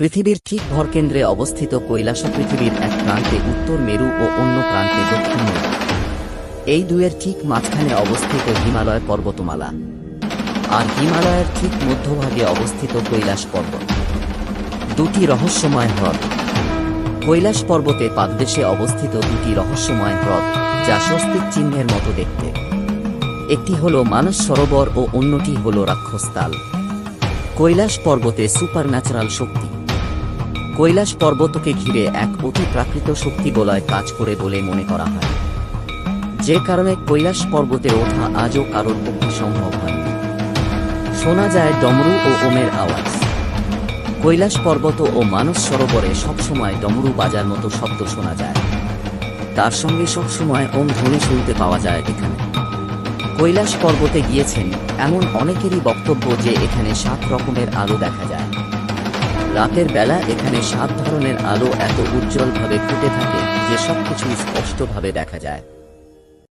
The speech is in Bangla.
পৃথিবীর ঠিক ভরকেন্দ্রে অবস্থিত কৈলাস পৃথিবীর এক প্রান্তে উত্তর মেরু ও অন্য প্রান্তে দক্ষিণ মেরু। এই দুয়ের ঠিক মাঝখানে অবস্থিত হিমালয় পর্বতমালা। আর হিমালয়ের ঠিক মধ্যভাগে অবস্থিত কৈলাস পর্বত। দুটি রহস্যময় হ্রদ। কৈলাস পর্বতে পাদদেশে অবস্থিত দুটি রহস্যময় হ্রদ, যা স্বস্তিক চিহ্নের মতো দেখতে। একটি হল মানস সরোবর ও অন্যটি হল রাক্ষসতাল। কৈলাস পর্বতে সুপারন্যাচারাল শক্তি। কৈলাস পর্বতকে ঘিরে এক অতি প্রাকৃত শক্তি বলয় কাজ করে বলে মনে করা হয়। যে কারণে কৈলাস পর্বতে ওঠা আজও কারোর পক্ষে সম্ভব হয়নি শোনা যায় ডমরু ও ওমের আওয়াজ। কৈলাস পর্বত ও মানস সরোবরে সবসময় ডমরু বাজার মতো শব্দ শোনা যায়। তার সঙ্গে সবসময় ওম ধ্বনি শুনতে পাওয়া যায় এখানে। কৈলাস পর্বতে গিয়েছেন এমন অনেকেরই বক্তব্য যে এখানে সাত রকমের আলো দেখা যায়। রাতের বেলা এখানে সাত ধরনের আলো এত উজ্জ্বলভাবে ফুটে থাকে যে সবকিছু স্পষ্টভাবে দেখা যায়।